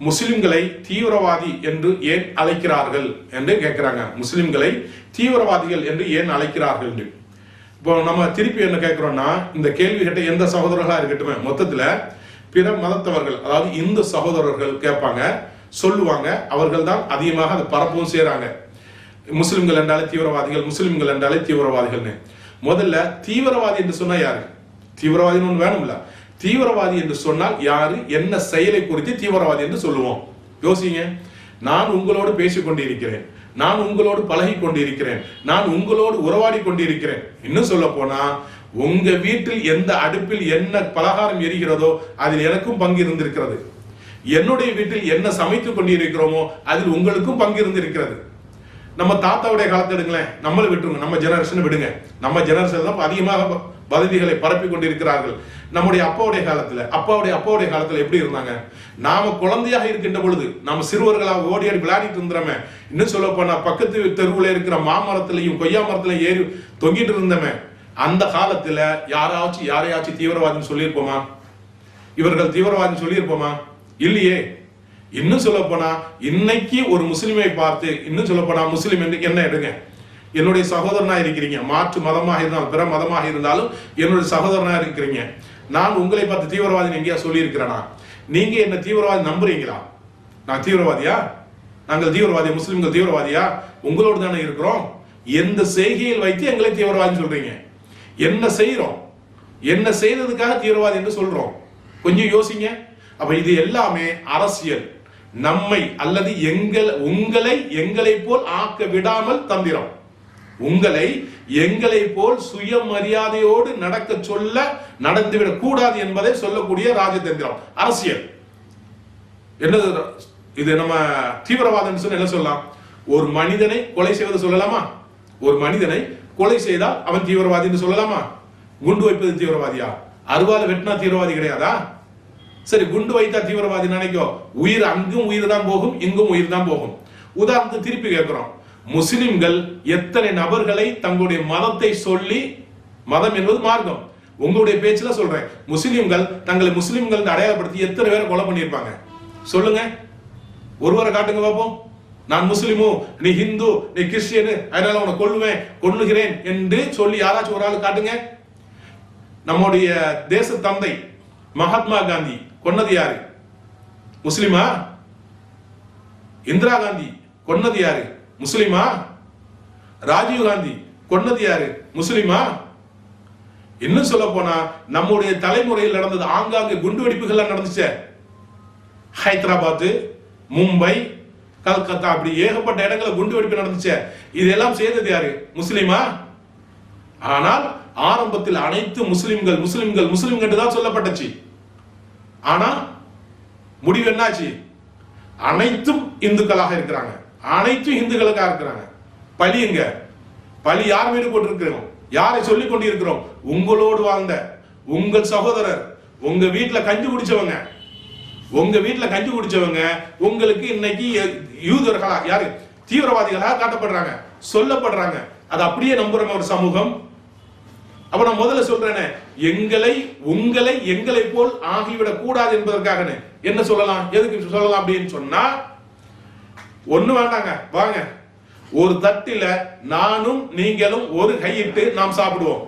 முஸ்லிம்களை தீவிரவாதி என்று ஏன் அழைக்கிறார்கள் என்று கேட்கிறாங்க முஸ்லிம்களை தீவிரவாதிகள் என்று ஏன் அழைக்கிறார்கள் என்று. இப்போ நம்ம திருப்பி என்ன கேட்கிறோம்னா இந்த கேள்வி கேட்ட எந்த சகோதரர்களா இருக்கட்டுமே மொத்தத்துல பிற மதத்தவர்கள் அதாவது இந்து சகோதரர்கள் கேட்பாங்க சொல்லுவாங்க அவர்கள் தான் அதிகமாக அதை பரப்பவும் செய்யறாங்க முஸ்லிம்கள் என்றாலே தீவிரவாதிகள் முஸ்லிம்கள் என்றாலே தீவிரவாதிகள்னு. முதல்ல தீவிரவாதி என்று சொன்னா யாரு? தீவிரவாதின்னு ஒன்று வேணும்ல. தீவிரவாதி என்று சொன்னால் யாரு? என்ன செயலை குறித்து தீவிரவாதி என்று சொல்லுவோம். யோசிங்க. நான் உங்களோடு பேசிக் கொண்டிருக்கிறேன் நான் உங்களோடு பழகி கொண்டிருக்கிறேன் நான் உங்களோடு உறவாடி கொண்டிருக்கிறேன். இன்னும் சொல்ல போனா உங்க வீட்டில் எந்த அடுப்பில் என்ன பலகாரம் எரிகிறதோ அதில் எனக்கும் பங்கு இருந்திருக்கிறது. என்னுடைய வீட்டில் என்ன சமைத்துக் கொண்டிருக்கிறோமோ அதில் உங்களுக்கும் பங்கு இருந்திருக்கிறது. நம்ம தாத்தாவுடைய காலத்தை எடுங்களேன். நம்மளை விட்டுருங்க. நம்ம ஜெனரேஷன் விடுங்க. நம்ம ஜெனரேஷன் தான் அதிகமாக பதவிகளை பரப்பி கொண்டிருக்கிறார்கள். நம்முடைய அப்பாவுடைய காலத்துல அப்பாவுடைய அப்பாவுடைய காலத்துல எப்படி இருந்தாங்க? நாம குழந்தையாக இருக்கின்ற பொழுது நாம சிறுவர்களாக ஓடி ஆடி விளையாடிட்டு இருந்தோமே இன்னும் சொல்ல போனா பக்கத்து தெருவுல இருக்கிற மாமரத்திலையும் கொய்யா மரத்திலையும் ஏறி தொங்கிட்டு இருந்தோமே அந்த காலத்துல யாராச்சும் யாரையாச்சும் தீவிரவாதின்னு சொல்லியிருப்போமா? இவர்கள் தீவிரவாதின்னு சொல்லியிருப்போமா? இல்லையே. இன்னும் சொல்ல போனா இன்னைக்கு ஒரு முஸ்லிமை பார்த்து இன்னும் சொல்ல போனா முஸ்லிம் என்று என்ன எடுங்க? என்னுடைய சகோதரனா இருக்கிறீங்க. மாற்று மதமாக இருந்தாலும் பிற மதமாக இருந்தாலும் என்னுடைய சகோதரனா இருக்கிறீங்க. நான் உங்களை பார்த்து தீவிரவாதி எங்கேயா சொல்லியிருக்கிறேனா? நீங்க என்ன தீவிரவாதி நம்புறீங்களா? நான் தீவிரவாதியா? நாங்கள் தீவிரவாதி முஸ்லிம்கள் தீவிரவாதியா? உங்களோடு தானே இருக்கிறோம். எந்த செய்கையில் வைத்து எங்களை தீவிரவாதி சொல்றீங்க? என்ன செய்யறோம் என்ன செய்ததுக்காக தீவிரவாதி என்று சொல்றோம்? கொஞ்சம் யோசிங்க. அப்ப இது எல்லாமே அரசியல். நம்மை அல்லது எங்கள் உங்களை எங்களை போல் ஆக்க விடாமல் தந்திரம். உங்களை எங்களை போல் சுயமரியாதையோடு நடக்க சொல்ல நடந்துவிடக் கூடாது என்பதை சொல்லக்கூடிய ராஜதந்திரம். அரசியல். என்னது இது நம்ம தீவிரவாதம் சொன்ன என்ன சொல்லலாம்? ஒரு மனிதனை கொலை செய்வது சொல்லலாமா? ஒரு மனிதனை கொலை செய்தால் அவன் தீவிரவாதி என்று சொல்லலாமா? குண்டு வைப்பது தீவிரவாதியா? அருவால வெட்டினா தீவிரவாதி கிடையாதா? சரி குண்டு வைத்தா தீவிரவாதி நினைக்கோ. உயிர் அங்கும் உயிர் தான் போகும் இங்கும் உயிர் தான் போகும். உதாரணத்துக்கு திருப்பி கேட்கிறோம். முஸ்லிம்கள் எத்தனை நபர்களை தங்களுடைய மதத்தை சொல்லி மதம் என்பது மார்க்கம். உங்களுடைய பேச்சுல சொல்றேன். முஸ்லிம்கள் தங்களை முஸ்லிம்கள் அடையாளப்படுத்தி எத்தனை பேரை கொலை பண்ணியிருப்பாங்க? சொல்லுங்க. ஒருவரை காட்டுங்க பார்ப்போம். நான் முஸ்லிமு நீ ஹிந்து நீ கிறிஸ்டியனு அதனால உன்னை கொள்ளுவேன் கொள்ளுகிறேன் என்று சொல்லி யாராச்சும் ஒரு ஆள் காட்டுங்க. நம்முடைய தேச தந்தை மகாத்மா காந்தி கொன்னது யாரு? முஸ்லிமா? இந்திரா காந்தி கொன்னது யாரு? முஸ்லிமா? ராஜீவ் காந்தி கொன்னது யாரு? முஸ்லிமா? இன்னும் சொல்ல போனா நம்முடைய தலைமுறையில் நடந்தது ஆங்காங்கே குண்டு வெடிப்புகள்லாம் நடந்துச்சே. ஹைதராபாத் மும்பை கல்கத்தா அப்படி ஏகப்பட்ட இடங்களில் குண்டு வெடிப்பு நடந்துச்சே. இதெல்லாம் செய்தது யாரு? முஸ்லிமா? ஆனால் ஆரம்பத்தில் அனைத்து முஸ்லிம்கள் முஸ்லிம்கள் முஸ்லிம்கள் தான் சொல்லப்பட்டுச்சு. ஆனா முடிவு என்னாச்சு? அனைத்தும் இந்துக்களாக இருக்கிறாங்க. அனைத்தும் இந்துக்களுக்காக இருக்கிறாங்க. பழி எங்க? பழி யார் மீது போட்டிருக்கிறோம்? யாரை சொல்லி கொண்டிருக்கிறோம்? உங்களோடு வாழ்ந்த உங்கள் சகோதரர் உங்க வீட்டுல கஞ்சி குடிச்சவங்க. உங்க வீட்டுல கஞ்சி குடிச்சவங்க உங்களுக்கு இன்னைக்கு யூதர்களா யாரு? தீவிரவாதிகளாக காட்டப்படுறாங்க சொல்லப்படுறாங்க. அது அப்படியே நம்புற ஒரு சமூகம். அப்ப நான் முதல்ல சொல்றேனே எங்களை உங்களை எங்களை போல் ஆகிவிடக் கூடாது என்பதற்காக என்ன சொல்லலாம்? எதுக்கு சொல்லலாம் அப்படின்னு சொன்னா ஒண்ணு வேண்டாங்க வாங்க. ஒரு தட்டில நானும் நீங்களும் ஒரு கையிட்டு நாம் சாப்பிடுவோம்.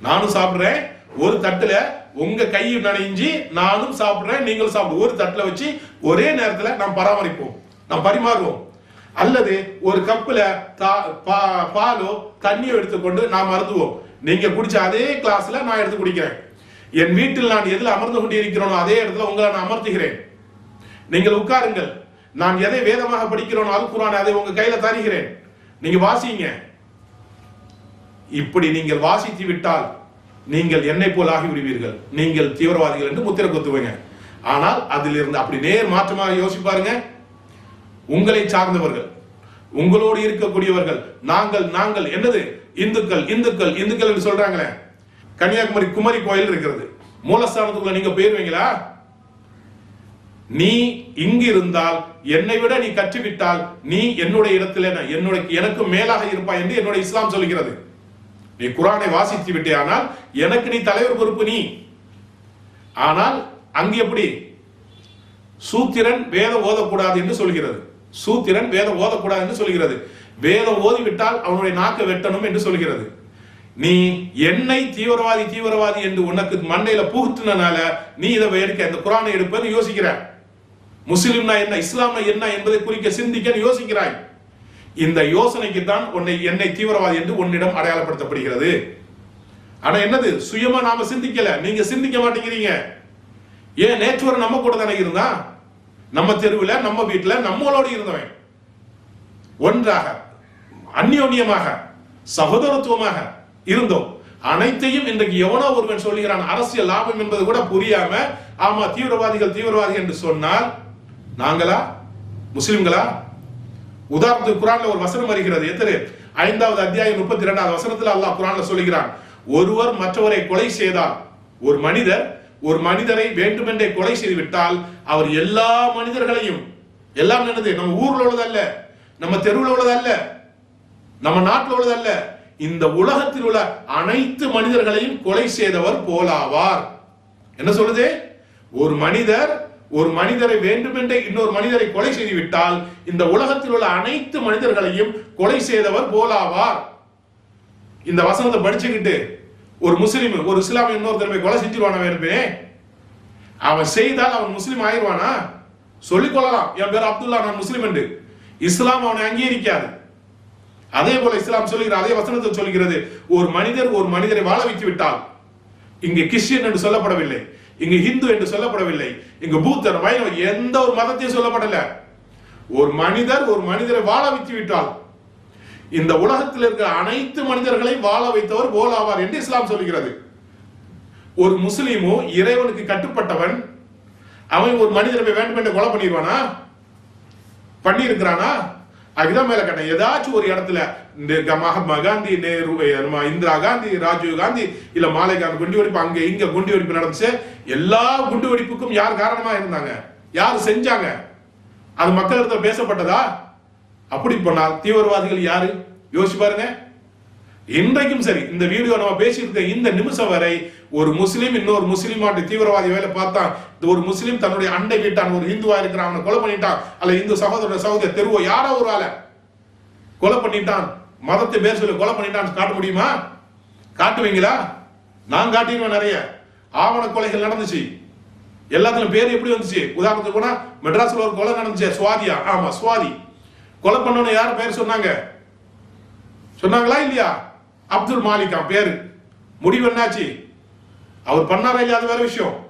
நானும் சாப்பிடுறேன் ஒரு தட்டுல உங்க கையை நனைஞ்சு நானும் சாப்பிடுறேன் நீங்களும் சாப்பிடுவோம் ஒரு தட்டுல வச்சு ஒரே நேரத்துல நாம் பராமரிப்போம் நாம் பரிமாறுவோம். அல்லது ஒரு கப்புல பா- பாலோ தண்ணியோ எடுத்துக்கொண்டு நாம் அருந்துவோம். நீங்க குடிச்ச அதே கிளாஸ்ல நான் எடுத்து குடிக்கிறேன். என் வீட்டில் நான் எதில் அமர்ந்து கொண்டு இருக்கிறோனோ அதே இடத்துல உங்களை நான் அமர்த்துகிறேன். நீங்கள் உட்காருங்கள். நான் எதை வேதமாக படிக்கிறோம் அல் குரான் அதை உங்க கையில தருகிறேன். நீங்க வாசிங்க. இப்படி நீங்கள் வாசித்து விட்டால் நீங்கள் என்னை போல் ஆகி விடுவீர்கள் நீங்கள் தீவிரவாதிகள் என்று முத்திர குத்துவீங்க. ஆனால் அதிலிருந்து அப்படி நேர் மாற்றமாக யோசிப்பாருங்க உங்களை சார்ந்தவர்கள் உங்களோடு இருக்கக்கூடியவர்கள் நாங்கள் நாங்கள் என்னது? இந்துக்கள் இந்துக்கள் இந்துக்கள் என்று சொல்றாங்களே. கன்னியாகுமரி குமரி கோயில் இருக்கிறது. மூலஸ்தானத்துக்குள்ள நீங்க போயிருவீங்களா? நீ இங்கு இருந்தால் என்னை விட நீ கற்றுவிட்டால் நீ என்னுடைய இடத்துல என்னுடைய எனக்கு மேலாக இருப்பாய் என்று என்னுடைய இஸ்லாம் சொல்கிறது நீ குரானை வாசித்து விட்டேயானால் எனக்கு நீ தலைவர் பொறுப்பு நீ. ஆனால் அங்கு எப்படி? சூத்திரன் வேதம் ஓதக்கூடாது என்று சொல்கிறது. சூத்திரன் வேதம் ஓதக்கூடாது என்று சொல்கிறது. வேதம் ஓதிவிட்டால் அவனுடைய நாக்கு வெட்டணும் என்று சொல்கிறது. நீ என்னை தீவிரவாதி தீவிரவாதி என்று உனக்கு மண்டையில புகுத்தினால நீ இதை எடுக்க இந்த குரானை எடுப்பேன்னு யோசிக்கிற. முஸ்லிம்னா என்ன இஸ்லாம்னா என்ன என்பதை குறிக்க சிந்திக்க யோசிக்கிறாய். இந்த யோசனைக்கு தான் உன்னை என்னை தீவிரவாதி என்று உன்னிடம் அடையாளப்படுத்தப்படுகிறது. ஆனா என்னது சுயமா நாம சிந்திக்கல? நீங்க சிந்திக்க மாட்டேங்கிறீங்க. ஏன் நேற்று நம்ம கூட தானே இருந்தா? நம்ம தெருவில் நம்ம வீட்டில் நம்மளோடு இருந்தவன். ஒன்றாக அந்யோன்யமாக சகோதரத்துவமாக இருந்தோம். அனைத்தையும் இன்றைக்கு எவனோ ஒருவன் சொல்லுகிறான் அரசியல் லாபம் என்பது கூட புரியாம ஆமா தீவிரவாதிகள் தீவிரவாதிகள் என்று சொன்னால் நாங்களா? முஸ்லிம்களா? உதாரணத்துக்கு குரான்ல ஒரு வசனம் வருகிறது. எத்தனை? ஐந்தாவது அத்தியாயம் முப்பத்தி இரண்டாவது வசனத்துல அல்லாஹ் குரான்ல சொல்லுகிறான். ஒருவர் மற்றவரை கொலை செய்தால் ஒரு மனிதர் ஒரு மனிதரை வேண்டுமென்றே கொலை செய்து விட்டால் அவர் எல்லா மனிதர்களையும் எல்லாம் என்னது? நம்ம ஊர்ல உள்ளதல்ல நம்ம தெருவில் உள்ளதல்ல நம்ம நாட்டில் உள்ளதல்ல இந்த உலகத்தில் உள்ள அனைத்து மனிதர்களையும் கொலை செய்தவர் போலாவார். என்ன சொல்லுது? ஒரு மனிதர் ஒரு மனிதரை வேண்டுமென்றே இன்னொரு மனிதரை கொலை செய்து விட்டால் இந்த உலகத்தில் உள்ள அனைத்து மனிதர்களையும் கொலை செய்தவர் போலாவார். இந்த வசனத்தை படிச்சுக்கிட்டு ஒரு முஸ்லீம் ஒரு இஸ்லாமிய இன்னொருத்தர் போய் கொலை செஞ்சிருவானா இருப்பேன் அவன் செய்தால் அவன் முஸ்லீம் ஆயிடுவானா சொல்லிக் கொள்ளலாம். என் பேர் அப்துல்லா நான் முஸ்லீம் என்று. இஸ்லாம் அவனை அங்கீகரிக்காது. அதே போல இஸ்லாம் சொல்லுகிற அதே வசனத்தை சொல்கிறது ஒரு மனிதர் ஒரு மனிதரை வாழ வைத்து விட்டால் இங்கு கிறிஸ்டியன் என்று சொல்லப்படவில்லை. இங்கு ஹிந்து என்று சொல்லப்படவில்லை. இங்கு பூத்தர் வைணவ எந்த ஒரு மதத்தையும் சொல்லப்படல. ஒரு மனிதர் ஒரு மனிதரை வாழ வைத்து விட்டால் இந்த உலகத்தில் இருக்கிற அனைத்து மனிதர்களை வாழ வைத்தவர் போலாவார் என்று இஸ்லாம் சொல்கிறது ஒரு முஸ்லீமோ இறைவனுக்கு கட்டுப்பட்டவன் அவன் ஒரு மனிதரை வேண்டும் என்று கொலை பண்ணிடுவானா? பண்ணியிருக்கிறானா? அதுதான் மேல கட்டணம் ஏதாச்சும் ஒரு இடத்துல மகாத்மா காந்தி நேரு இந்திரா காந்தி ராஜீவ் காந்தி இல்ல மாலைகாந்த் குண்டி வெடிப்பு அங்க இங்க குண்டி வெடிப்பு நடந்துச்சு. எல்லா குண்டு வெடிப்புக்கும் யார் காரணமா இருந்தாங்க? யார் செஞ்சாங்க? அது மக்களிடத்தில் பேசப்பட்டதா? அப்படி போனால் தீவிரவாதிகள் யாரு? யோசிச்சு பாருங்க. இன்றைக்கும் சரி இந்த வீடியோ நம்ம பேசியிருக்க இந்த நிமிஷம் வரை ஒரு முஸ்லீம் இன்னொரு முஸ்லீமாட்டு தீவிரவாதி வேலை பார்த்தா இந்த ஒரு முஸ்லீம் தன்னுடைய அண்டை வீட்டான் ஒரு இந்துவா இருக்கிறான் அவனை கொலை பண்ணிட்டான் அல்ல இந்து சகோதர சகோதர தெருவோ யாரோ ஒரு ஆளை கொலை பண்ணிட்டான். மதத்தை பேர் சொல்லி கொலை பண்ணிட்டான் காட்ட முடியுமா? காட்டுவீங்களா? நான் காட்டிடுவேன் நிறைய. ஆவண கொலைகள் நடந்துச்சு. எல்லாத்துலயும் பேர் எப்படி வந்துச்சு? உதாரணத்துக்கு போனா மெட்ராஸ்ல ஒரு கொலை நடந்துச்சு. சுவாதியா. ஆமா சுவாதி. கொலை பண்ணவன யார்? பேர் சொன்னாங்க. சொன்னாங்களா இல்லையா? அப்துல் மாலிகா பேரு. முடிவு என்னாச்சு? அவர் பண்ணாரா இல்லையா? அது வேற விஷயம்.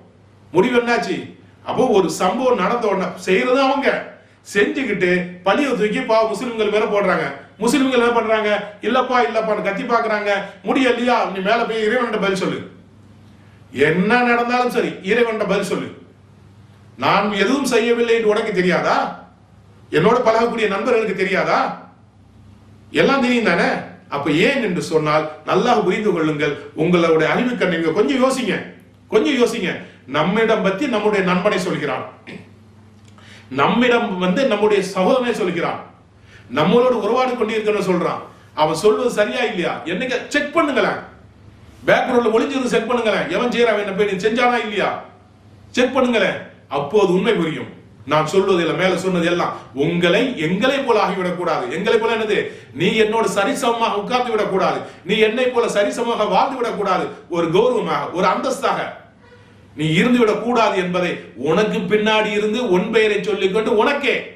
முடிவு என்னாச்சு? அப்போ ஒரு சம்பவம் நடந்த உடனே செய்யறது அவங்க. செஞ்சுக்கிட்டு பழிய தூக்கி பா முஸ்லிம்கள் மேல போடுறாங்க. முஸ்லிம்கள் என்ன பண்றாங்க? இல்லப்பா இல்லப்பான்னு கத்தி பாக்குறாங்க முடியலையா? நீ மேல போய் இறைவன்கிட்ட பதில் சொல்லு. என்ன நடந்தாலும் சரி இறைவன் பதில் சொல்லு. நான் எதுவும் செய்யவில்லை என்று உனக்கு தெரியாதா? என்னோட பழகக்கூடிய நண்பர்களுக்கு தெரியாதா? எல்லாம் தெரியும் தானே? அப்ப ஏன் என்று சொன்னால் நல்லா புரிந்து கொள்ளுங்கள். உங்களுடைய அறிவு கண்ணீங்க கொஞ்சம் யோசிங்க. கொஞ்சம் யோசிங்க. நம்மிடம் பத்தி நம்முடைய நண்பனை சொல்கிறான். நம்மிடம் வந்து நம்முடைய சகோதரனை சொல்கிறான். நம்மளோட உறவாடு கொண்டிருக்கணும் சொல்றான். அவன் சொல்வது சரியா இல்லையா? என்னங்க செக் பண்ணுங்களேன். பேக்ரவுண்ட்ல ஒளிஞ்சிருந்து செக் பண்ணுங்களேன். எவன் செய்யறான் என்ன போய் செஞ்சானா இல்லையா? செக் பண்ணுங்களேன். அப்போது உண்மை புரியும். நான் சொல்வது இல்லை மேல சொன்னது எல்லாம் உங்களை எங்களை போல ஆகிவிடக் கூடாது எங்களை போல என்னது? நீ என்னோட சரிசமமாக உட்கார்ந்து விடக்கூடாது. நீ என்னை போல சரிசமமாக வாழ்ந்து விடக்கூடாது. ஒரு கௌரவமாக ஒரு அந்தஸ்தாக நீ இருந்து விடக் கூடாது என்பதை உனக்கு பின்னாடி இருந்து உன் பெயரை சொல்லிக்கொண்டு உனக்கே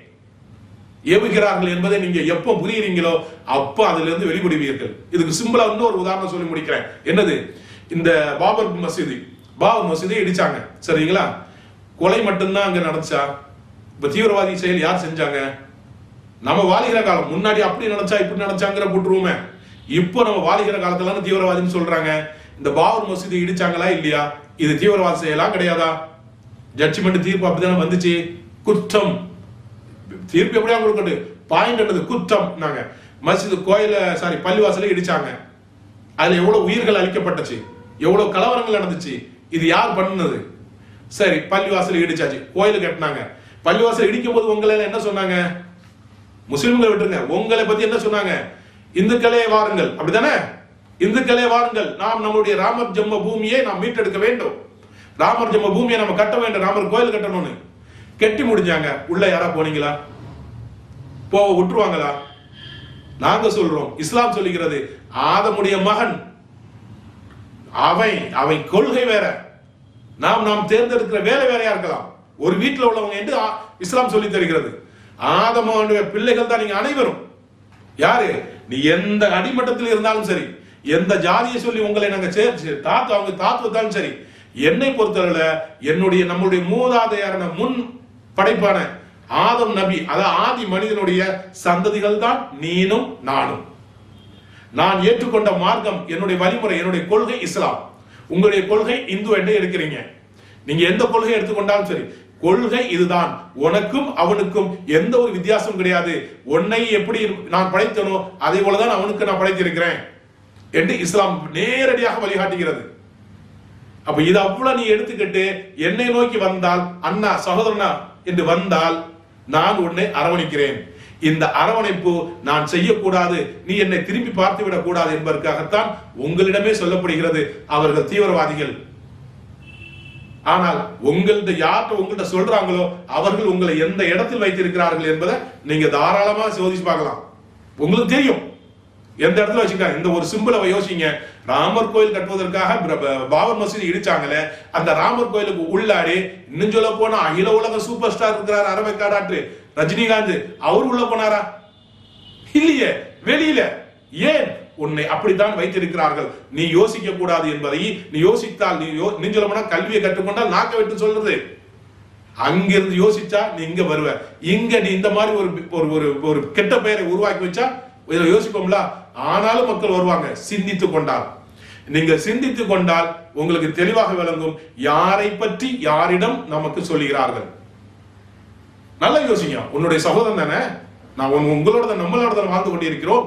ஏவுகிறார்கள் என்பதை நீங்க எப்போ புரியுறீங்களோ அப்போ அதுல இருந்து வெளிப்படுவீர்கள். இதுக்கு சிம்பிளா இன்னொரு உதாரணம் சொல்லி முடிக்கிறேன். என்னது? இந்த பாபர் மசீதி. பாபர் மசீதை இடிச்சாங்க. சரிங்களா? கொலை மட்டும்தான் அங்க நடந்துச்சா? இப்ப தீவிரவாதி செயல் யார் செஞ்சாங்க? நம்ம வாலிகிற காலம். முன்னாடி அப்படி நடந்துச்சா இப்படி நடந்துச்சாங்கிற போட்டுருவோமே. இப்போ நம்ம வாலிகிற காலத்துல தீவிரவாதின்னு சொல்றாங்க. இந்த பாபர் மசூதி இடிச்சாங்களா இல்லையா? இது தீவிரவாத செயலா கிடையாதா? ஜட்ஜ்மெண்ட் தீர்ப்பு அப்படிதானே வந்துச்சு? குற்றம். தீர்ப்பு எப்படியா கொடுக்கட்டு பாயிண்ட் என்னது? குற்றம் நாங்க. மஸ்ஜித் கோயில சாரி பள்ளிவாசல இடிச்சாங்க. அதுல எவ்வளவு உயிர்கள் அழிக்கப்பட்டுச்சு? எவ்வளவு கலவரங்கள் நடந்துச்சு? இது யார் பண்ணுனது? சரி பள்ளிவாசல் இடிச்சாச்சு. கோயில் கட்டினாங்க. பள்ளிவாசல் இடிக்கும் போது உங்களை என்ன சொன்னாங்க? முஸ்லிம்களை விட்டுருங்க. உங்களை பத்தி என்ன சொன்னாங்க? இந்துக்களே வாருங்கள். அப்படிதானே இந்துக்களே வாருங்கள். நாம் நம்மளுடைய ராமர் ஜென்ம பூமியை நாம் மீட்டெடுக்க வேண்டும். ராமர் ஜென்ம பூமியை நம்ம கட்ட வேண்டும். ராமர் கோயில் கட்டணும்னு. கெட்டி முடிஞ்சாங்க. உள்ள யாரா போனீங்களா? போக விட்டுருவாங்களா? நாங்க சொல்றோம். இஸ்லாம் சொல்லுகிறது ஆதமுடைய மகன் அவன் அவன் கொள்கை வேற. நாம் நாம் தேர்ந்தெடுக்கிற வேலை வேலையா இருக்கலாம். ஒரு வீட்டில் உள்ளவங்க என்று இஸ்லாம் சொல்லி தருகிறது. ஆதமனுடைய பிள்ளைகள் தான் நீங்க அனைவரும். யாரு? நீ எந்த அடிமட்டத்தில் இருந்தாலும் சரி எந்த ஜாதியை சொல்லி உங்களை நாங்க சேர்த்து தாத்து அவங்க தாத்து வந்தாலும் சரி என்னை பொறுத்தவரை என்னுடைய நம்மளுடைய மூதாதையாரான முன் படைப்பான ஆதம் நபி அதாவது ஆதி மனிதனுடைய சந்ததிகள் தான் நீனும் நானும். நான் ஏற்றுக்கொண்ட மார்க்கம் என்னுடைய வழிமுறை என்னுடைய கொள்கை இஸ்லாம். உங்களுடைய கொள்கை இந்து என்று இருக்கிறீங்க நீங்க எந்த கொள்கை எடுத்துக்கொண்டாலும் சரி கொள்கை இதுதான். உனக்கும் அவனுக்கும் எந்த ஒரு வித்தியாசமும் கிடையாது. உன்னை எப்படி நான் படைத்தனோ அதே போலதான் அவனுக்கு நான் படைத்திருக்கிறேன் என்று இஸ்லாம் நேரடியாக வழிகாட்டுகிறது. அப்ப இது அவ்வளவு நீ எடுத்துக்கிட்டு என்னை நோக்கி வந்தால் அண்ணா சகோதரனா என்று வந்தால் நான் உன்னை அரவணைக்கிறேன். இந்த அரவணைப்பு நான் செய்யக்கூடாது நீ என்னை திரும்பி பார்த்து விடக் கூடாது என்பதற்காகத்தான் உங்களிடமே சொல்லப்படுகிறது அவர்கள் தீவிரவாதிகள். ஆனால் உங்கள்ட்ட யார்கிட்ட உங்கள்ட்ட சொல்றாங்களோ அவர்கள் உங்களை எந்த இடத்தில் வைத்திருக்கிறார்கள் என்பதை நீங்க தாராளமா சோதிச்சு பார்க்கலாம். உங்களுக்கு தெரியும். எந்த இடத்துல வச்சுக்காங்க இந்த ஒரு சிம்பிளை யோசிங்க. ராமர் கோயில் கட்டுவதற்காக பாபர் மசூதி இடிச்சாங்களே அந்த ராமர் கோயிலுக்கு உள்ளாடி இன்னும் சொல்ல போனா அகில உலக சூப்பர் ஸ்டார் இருக்கிறார் அரவைக்காடாற்று ரஜினிகாந்த். அவர் உள்ள போனாரா? இல்லையே வெளியில. ஏன் உன்னை அப்படித்தான் வைத்திருக்கிறார்கள்? நீ யோசிக்க கூடாது என்பதை நீ யோசித்தால் நீ யோ- சொல்ல போனா கல்வியை கற்றுக்கொண்டால் நாக்க விட்டு சொல்றது. அங்கிருந்து யோசிச்சா நீ இங்க வருவ. இங்க நீ இந்த மாதிரி ஒரு ஒரு ஒரு ஒரு கெட்ட பெயரை உருவாக்கி வச்சா இதில் யோசிப்போம்ல? ஆனாலும் மக்கள் வருவாங்க. சிந்தித்து கொண்டால். நீங்க சிந்தித்து கொண்டால் உங்களுக்கு தெளிவாக விளங்கும் யாரை பற்றி யாரிடம் நமக்கு சொல்லுகிறார்கள். நல்லா யோசிங்க. உன்னுடைய சகோதரன் தானே? நான் உங்களோட நம்மளோட வாழ்ந்து கொண்டிருக்கிறோம்.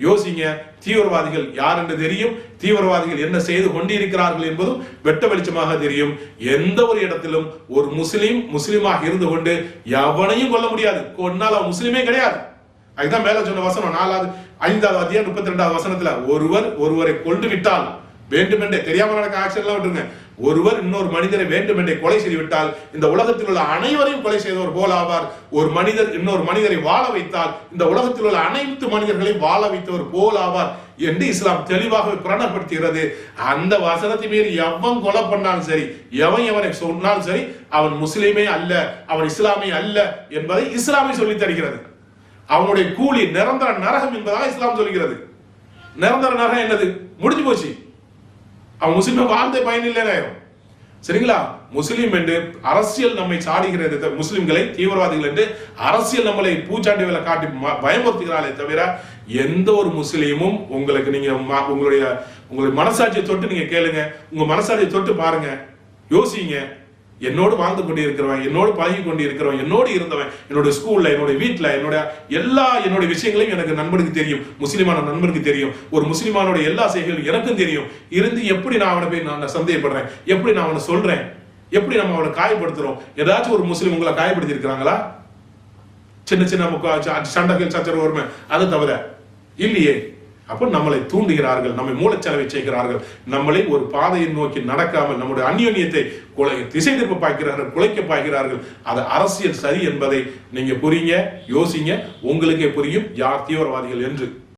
யோசிங்க தீவிரவாதிகள் யார் என்று தெரியும். தீவிரவாதிகள் என்ன செய்து கொண்டிருக்கிறார்கள் என்பதும் வெட்ட வெளிச்சமாக தெரியும். எந்த ஒரு இடத்திலும் ஒரு முஸ்லீம் முஸ்லீமாக இருந்து கொண்டு எவனையும் கொல்ல முடியாது. கொன்னால் அவன் முஸ்லீமே கிடையாது. அதுதான் மேல சொன்ன வசனம். நாலாவது ஐந்தாவது அதிகாரம் முப்பத்தி ரெண்டாவது வசனத்துல ஒருவர் ஒருவரை கொண்டு விட்டால் வேண்டுமென்றே தெரியாமல் நடக்க ஆக்ஷன் விட்டுருங்க. ஒருவர் இன்னொரு மனிதரை வேண்டுமென்றே கொலை செய்துவிட்டால் இந்த உலகத்தில் உள்ள அனைவரையும் கொலை செய்தவர் போல ஆவார். ஒரு மனிதர் இன்னொரு மனிதரை வாழ வைத்தால் இந்த உலகத்தில் உள்ள அனைத்து மனிதர்களையும் வாழ வைத்தவர் போல் ஆவார் என்று இஸ்லாம் தெளிவாக பிரணப்படுத்துகிறது. அந்த வசனத்தை மீறி எவன் கொலை பண்ணாலும் சரி எவன் எவனை சொன்னாலும் சரி அவன் முஸ்லீமே அல்ல அவன் இஸ்லாமே அல்ல என்பதை இஸ்லாமே சொல்லித் தருகிறது அவனுடைய கூலி நிரந்தர நரகம் என்பதாக இஸ்லாம் சொல்கிறது. நிரந்தர நரகம் என்னது? முடிஞ்சு போச்சு. அவன் முஸ்லீமை வாழ்ந்த பயன் இல்லைனாயிரும் சரிங்களா? முஸ்லீம் என்று அரசியல் நம்மை சாடுகிறது தவிர- முஸ்லிம்களை தீவிரவாதிகள் என்று அரசியல் நம்மளை பூச்சாண்டி வேலை காட்டி பயமுறுத்துகிறாளே தவிர எந்த ஒரு முஸ்லீமும் உங்களுக்கு நீங்க உங்களுடைய உங்களுடைய மனசாட்சியை தொட்டு நீங்க கேளுங்க. உங்க மனசாட்சியை தொட்டு பாருங்க. யோசிங்க. என்னோடு வாழ்ந்து கொண்டு இருக்கிறவன் என்னோடு பழகி கொண்டு இருக்கிறவன் என்னோடு இருந்தவன் என்னோட ஸ்கூல்ல என்னோட வீட்டில் என்னோட எல்லா என்னோட விஷயங்களையும் எனக்கு நண்பனுக்கு தெரியும். முஸ்லிமான நண்பனுக்கு தெரியும். ஒரு முஸ்லிமானோட எல்லா செய்கைகளும் எனக்கும் தெரியும். இருந்து எப்படி நான் அவனை போய் நான் சந்தேகப்படுறேன்? எப்படி நான் அவனை சொல்றேன்? எப்படி நம்ம அவனை காயப்படுத்துறோம்? ஏதாச்சும் ஒரு முஸ்லீம் உங்களை காயப்படுத்தி இருக்கிறாங்களா சின்ன சின்ன சண்டைகள் சச்சரவு வருமே அது தவிர. இல்லையே. அப்போ நம்மளை தூண்டுகிறார்கள் நம்மை மூலச்சலவை செய்கிறார்கள். நம்மளை ஒரு பாதையை நோக்கி நடக்காமல் நம்முடைய அந்யோன்யத்தை கொலை திசை திருப்ப பாய்க்கிறார்கள் குலைக்க பாய்க்கிறார்கள் அது அரசியல் சரி என்பதை நீங்க புரியுங்க யோசிங்க. உங்களுக்கே புரியும் யார் தீவிரவாதிகள் என்று.